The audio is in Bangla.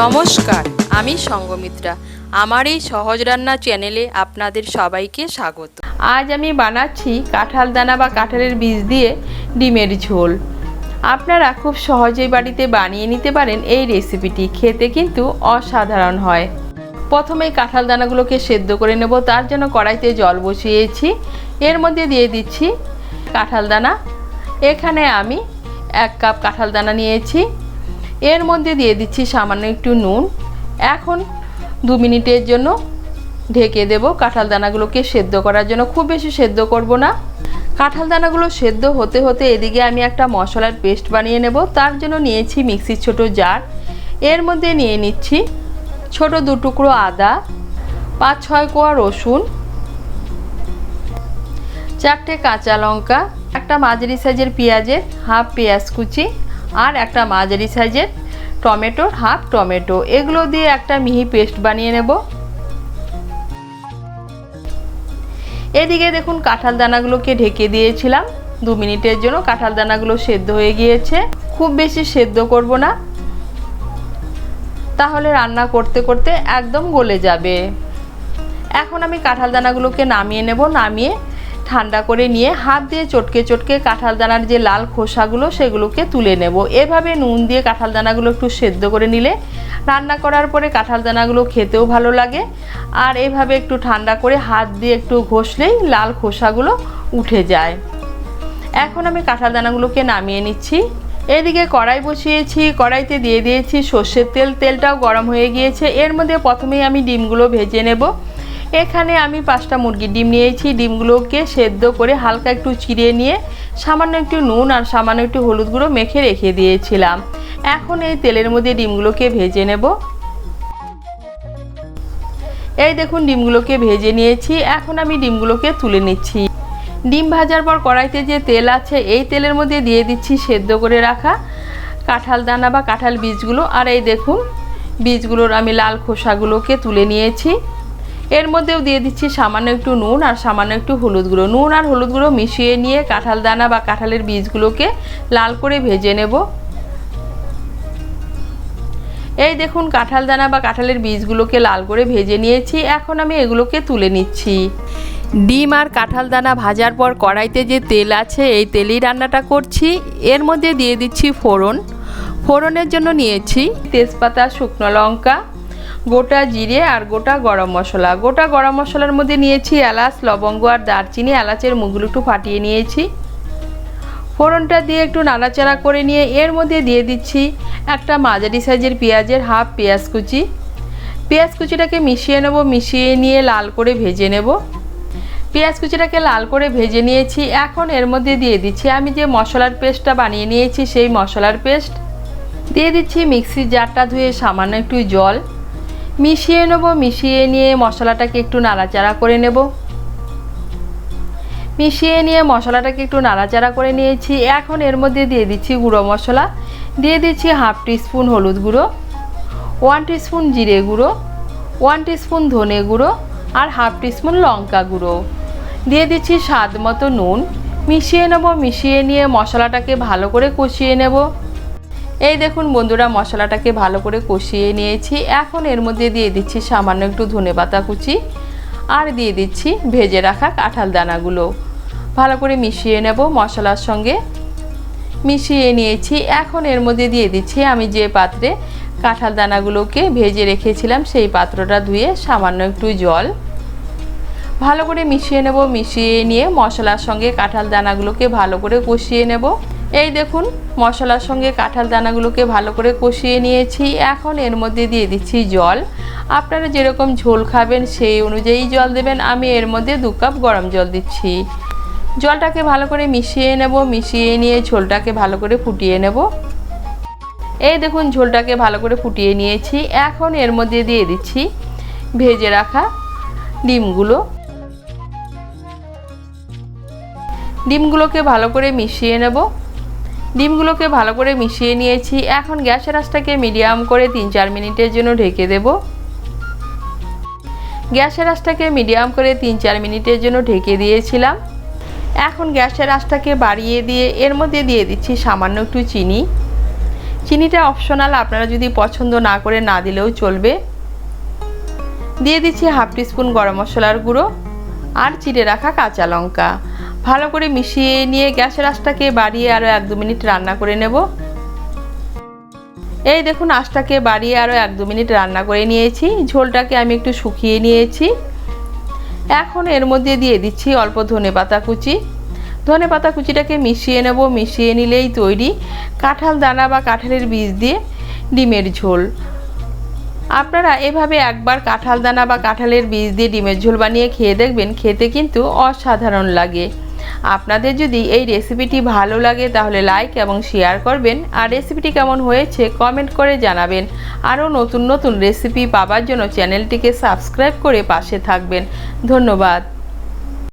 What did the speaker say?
নমস্কার, আমি সঙ্গমিত্রা। আমার এই সহজ রান্না চ্যানেলে আপনাদের সবাইকে স্বাগত। আজ আমি বানাচ্ছি কাঁঠাল দানা বা কাঁঠালের বীজ দিয়ে ডিমের ঝোল। আপনারা খুব সহজেই বাড়িতে বানিয়ে নিতে পারেন এই রেসিপিটি, খেতে কিন্তু অসাধারণ হয়। প্রথমে কাঁঠাল দানাগুলোকে সেদ্ধ করে নেব, তার জন্য কড়াইতে জল বসিয়েছি। এর মধ্যে দিয়ে দিচ্ছি কাঁঠাল দানা। এখানে আমি এক কাপ কাঁঠাল দানা নিয়েছি। এর মধ্যে দিয়ে দিচ্ছি সামান্য একটু নুন। এখন দু মিনিটের জন্য ঢেকে দেব। কাঁঠাল দানাগুলোকে সেদ্ধ করার জন্য খুব বেশি সেদ্ধ করব না। কাঁঠাল দানাগুলো সেদ্ধ হতে হতে এদিকে আমি একটা মশলার পেস্ট বানিয়ে নেব। তার জন্য নিয়েছি মিক্সির ছোট জার। এর মধ্যে নিয়ে নিচ্ছি ছোট দু টুকরো আদা, পাঁচ ছয় কোয়া রসুন, চারটে কাঁচা লঙ্কা, একটা মাঝারি সাইজের পেঁয়াজের হাফ পেঁয়াজ কুচি আর একটা মাঝারি সাইজের টমেটোর হাফ টমেটো। এগুলো দিয়ে একটা মিহি পেস্ট বানিয়ে নেব। এদিকে দেখুন কাঁঠাল দানাগুলোকে ঢেকে দিয়েছিলাম। দু মিনিটের জন্য কাঁঠাল দানাগুলো সেদ্ধ হয়ে গিয়েছে। খুব বেশি সেদ্ধ করব না। তাহলে রান্না করতে করতে একদম গলে যাবে। এখন আমি কাঁঠাল দানাগুলোকে নামিয়ে নেব। নামিয়ে ঠান্ডা করে নিয়ে হাত দিয়ে চটকে চটকে কাঁঠাল দানার যে লাল খোসাগুলো সেগুলোকে তুলে নেব। এভাবে নুন দিয়ে কাঁঠাল দানাগুলো একটু সেদ্ধ করে নিলে রান্না করার পরে কাঁঠাল দানাগুলো খেতেও ভালো লাগে। আর এভাবে একটু ঠান্ডা করে হাত দিয়ে একটু ঘষলেই লাল খোসাগুলো উঠে যায়। এখন আমি কাঁঠাল দানাগুলোকে নামিয়ে নিচ্ছি। এদিকে কড়াই বসিয়েছি, কড়াইতে দিয়ে দিয়েছি সর্ষের তেল। তেলটাও গরম হয়ে গিয়েছে। এর মধ্যে প্রথমেই আমি ডিমগুলো ভেজে নেব। এখানে আমি পাঁচটা মুরগির ডিম নিয়েছি। ডিমগুলোকে সেদ্ধ করে হালকা একটু চিড়ে নিয়ে সামান্য একটু নুন আর সামান্য একটু হলুদ গুঁড়ো মেখে রেখে দিয়েছিলাম। এখন এই তেলের মধ্যে ডিমগুলোকে ভেজে নেব। এই দেখুন, ডিমগুলোকে ভেজে নিয়েছি। এখন আমি ডিমগুলোকে তুলে নিচ্ছি। ডিম ভাজার পর কড়াইতে যে তেল আছে, এই তেলের মধ্যে দিয়ে দিচ্ছি সেদ্ধ করে রাখা কাঁঠাল দানা বা কাঁঠাল বীজগুলো। আর এই দেখুন, বীজগুলোর আমি লাল খোসাগুলোকে তুলে নিয়েছি। এর মধ্যেও দিয়ে দিচ্ছি সামান্য একটু নুন আর সামান্য একটু হলুদ গুঁড়ো। নুন আর হলুদ গুঁড়ো মিশিয়ে নিয়ে কাঁঠাল দানা বা কাঁঠালের বীজগুলোকে লাল করে ভেজে নেব। এই দেখুন, কাঁঠাল দানা বা কাঁঠালের বীজগুলোকে লাল করে ভেজে নিয়েছি। এখন আমি এগুলোকে তুলে নিচ্ছি। ডিম আর কাঁঠাল দানা ভাজার পর কড়াইতে যে তেল আছে, এই তেলেই রান্নাটা করছি। এর মধ্যে দিয়ে দিচ্ছি ফোড়ন। ফোড়নের জন্য নিয়েছি তেজপাতা, শুকনো লঙ্কা গোটা জিরে আর গোটা গরম মশলা। গোটা গরম মশলার মধ্যে নিয়েছি এলাচ, লবঙ্গ আর দারচিনি। এলাচের মুখগুলো একটু ফাটিয়ে নিয়েছি। ফোড়নটা দিয়ে একটু নাড়াচাড়া করে নিয়ে এর মধ্যে দিয়ে দিচ্ছি একটা মাঝারি সাইজের পেঁয়াজের হাফ পেঁয়াজ কুচি। পেঁয়াজ কুচিটাকে মিশিয়ে নেব, মিশিয়ে নিয়ে লাল করে ভেজে নেব। পেঁয়াজ কুচিটাকে লাল করে ভেজে নিয়েছি। এখন এর মধ্যে দিয়ে দিচ্ছি, আমি যে মশলার পেস্টটা বানিয়ে নিয়েছি সেই মশলার পেস্ট। দিয়ে দিচ্ছি মিক্সির জারটা ধুয়ে সামান্য একটু জল। মিশিয়ে নেব, মিশিয়ে নিয়ে মশলাটাকে একটু নাড়াচাড়া করে নেব। মিশিয়ে নিয়ে মশলাটাকে একটু নাড়াচাড়া করে নিয়েছি। এখন এর মধ্যে দিয়ে দিচ্ছি গুঁড়ো মশলা। দিয়ে দিচ্ছি হাফ টিস্পুন হলুদ গুঁড়ো, ওয়ান টিস্পুন জিরে গুঁড়ো, ওয়ান টিস্পুন ধনে গুঁড়ো আর হাফ টিস্পুন লঙ্কা গুঁড়ো। দিয়ে দিচ্ছি স্বাদ মতো নুন। মিশিয়ে নেব, মিশিয়ে নিয়ে মশলাটাকে ভালো করে কষিয়ে নেব। এই দেখুন বন্ধুরা, মশলাটাকে ভালো করে কষিয়ে নিয়েছি। এখন এর মধ্যে দিয়ে দিচ্ছি সামান্য একটু ধনে পাতা কুচি আর দিয়ে দিচ্ছি ভেজে রাখা কাঁঠাল দানাগুলো। ভালো করে মিশিয়ে নেব মশলার সঙ্গে। মিশিয়ে নিয়েছি। এখন এর মধ্যে দিয়ে দিচ্ছি আমি যে পাত্রে কাঁঠাল দানাগুলোকে ভেজে রেখেছিলাম, সেই পাত্রটা ধুয়ে সামান্য একটু জল। ভালো করে মিশিয়ে নেব, মিশিয়ে নিয়ে মশলার সঙ্গে কাঁঠাল দানাগুলোকে ভালো করে কষিয়ে নেব। এই দেখুন, মশলার সঙ্গে কাঁঠাল দানাগুলোকে ভালো করে কষিয়ে নিয়েছি। এখন এর মধ্যে দিয়ে দিচ্ছি জল। আপনারা যেরকম ঝোল খাবেন সেই অনুযায়ী জল দেবেন। আমি এর মধ্যে দু কাপ গরম জল দিচ্ছি। জলটাকে ভালো করে মিশিয়ে নেব, মিশিয়ে নিয়ে ঝোলটাকে ভালো করে ফুটিয়ে নেব। এই দেখুন, ঝোলটাকে ভালো করে ফুটিয়ে নিয়েছি। এখন এর মধ্যে দিয়ে দিচ্ছি ভেজে রাখা ডিমগুলো। ডিমগুলোকে ভালো করে মিশিয়ে নেব। ডিমগুলোকে ভালো করে মিশিয়ে নিয়েছি। এখন গ্যাসের আঁচটাকে মিডিয়াম করে তিন চার মিনিটের জন্য ঢেকে দেব। গ্যাসের আঁচটাকে মিডিয়াম করে তিন চার মিনিটের জন্য ঢেকে দিয়েছিলাম। এখন গ্যাসের আঁচটাকে বাড়িয়ে দিয়ে এর মধ্যে দিয়ে দিচ্ছি সামান্য একটু চিনি। চিনিটা অপশনাল, আপনারা যদি পছন্দ না করে না দিলেও চলবে। দিয়ে দিচ্ছি হাফ টিস্পুন গরম মশলার গুঁড়ো আর চিড়ে রাখা কাঁচা লঙ্কা। ভালো করে মিশিয়ে নিয়ে গ্যাসের আঁচটাকে বাড়িয়ে আরও এক দু মিনিট রান্না করে নেব। এই দেখুন, আঁচটাকে বাড়িয়ে আরও এক দু মিনিট রান্না করে নিয়েছি। ঝোলটাকে আমি একটু শুকিয়ে নিয়েছি। এখন এর মধ্যে দিয়ে দিচ্ছি অল্প ধনে পাতা কুচি। ধনে পাতা কুচিটাকে মিশিয়ে নেব, মিশিয়ে নিলেই তৈরি কাঁঠাল দানা বা কাঁঠালের বীজ দিয়ে ডিমের ঝোল। আপনারা এভাবে একবার কাঁঠাল দানা বা কাঁঠালের বীজ দিয়ে ডিমের ঝোল বানিয়ে খেয়ে দেখবেন, খেতে কিন্তু অসাধারণ লাগে। আপনাদের যদি এই রেসিপিটি ভালো লাগে, তাহলে লাইক এবং শেয়ার করবেন। আর রেসিপিটি কেমন হয়েছে কমেন্ট করে জানাবেন। আরও নতুন নতুন রেসিপি পাবার জন্য চ্যানেলটিকে সাবস্ক্রাইব করে পাশে থাকবেন। ধন্যবাদ।